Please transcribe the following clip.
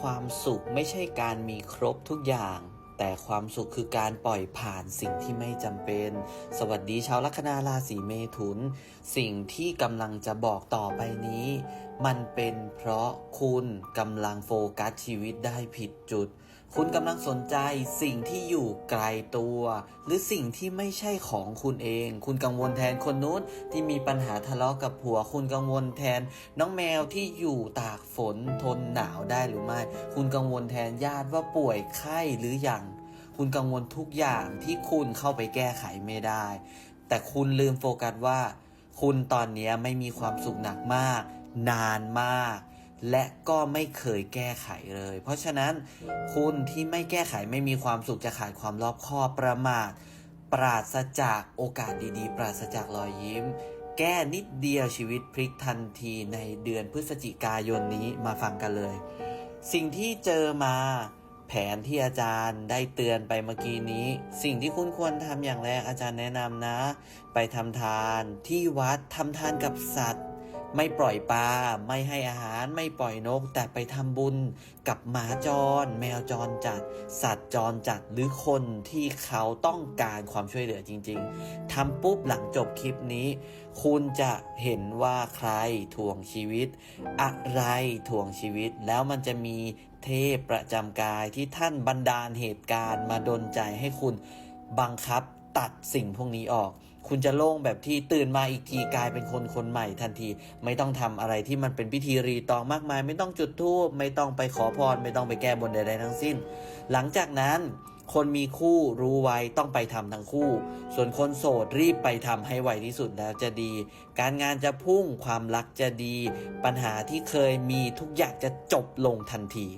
ความสุขไม่ใช่การมีครบทุกอย่าง แต่ความสุขคือการปล่อยผ่านสิ่งที่ไม่จำเป็น สวัสดีชาวลัคนาราศีเมถุน สิ่งที่กำลังจะบอกต่อไปนี้ มันเป็นเพราะคุณกำลังโฟกัสชีวิตได้ผิดจุดคุณกำลังสนใจสิ่งที่อยู่ไกลตัว หรือสิ่งที่ไม่ใช่ของคุณเอง คุณกังวลแทนคนนู้นที่มีปัญหาทะเลาะกับผัว คุณกังวลแทน น้องแมวที่อยู่ตากฝนทนหนาวได้หรือไม่ คุณกังวลแทนญาติว่าป่วยไข้หรืออยังคุณกังวลทุกอย่างที่คุณเข้าไปแก้ไขไม่ได้ แต่คุณลืมโฟกัสว่า คุณตอนนี้ไม่มีความสุขหนักมาก นานมาก และก็ไม่เคยแก้ไขเลย เพราะฉะนั้นคุณที่ไม่แก้ไขไม่มีความสุขจะขาดความรอบคอบประมาท ปราศจากโอกาสดีๆ ปราศจากรอยยิ้ม แก้นิดเดียวชีวิตพลิกทันทีในเดือนพฤศจิกายนนี้มาฟังกันเลย สิ่งที่เจอมาแผนที่อาจารย์ได้เตือนไปเมื่อกี้นี้ สิ่งที่คุณควรทำอย่างแรกอาจารย์แนะนำนะ ไปทำทานที่วัดทำทานกับสัตว์ ไม่ปล่อยปลาไม่ให้อาหารไม่ปล่อยนก แต่ไปทำบุญกับหมาจร แมวจรจัด สัตว์จรจัดหรือคนที่เขาต้องการความช่วยเหลือจริง ๆทำปุ๊บหลังจบคลิปนี้ คุณจะเห็นว่าใครทวงชีวิต อะไรทวงชีวิต แล้วมันจะมีเทพประจำกายที่ท่านบันดาลเหตุการณ์มาดนใจให้คุณบังคับ ตัดสิ่งพวกนี้ออก คุณจะโล่งแบบที่ตื่นมาอีกทีกลายเป็นคนคนใหม่ทันที ไม่ต้องทำอะไรที่มันเป็นพิธีรีตองมากมาย ไม่ต้องจุดธูปไม่ต้องไปขอพร ไม่ต้องไปแก้บนใดๆทั้งสิ้น หลังจากนั้นคนมีคู่รู้ไว้ต้องไปทำทั้งคู่ ส่วนคนโสดรีบไปทำให้ไวที่สุดแล้วจะดี การงานจะพุ่งความรักจะดี ปัญหาที่เคยมีทุกอย่างจะจบลงทันที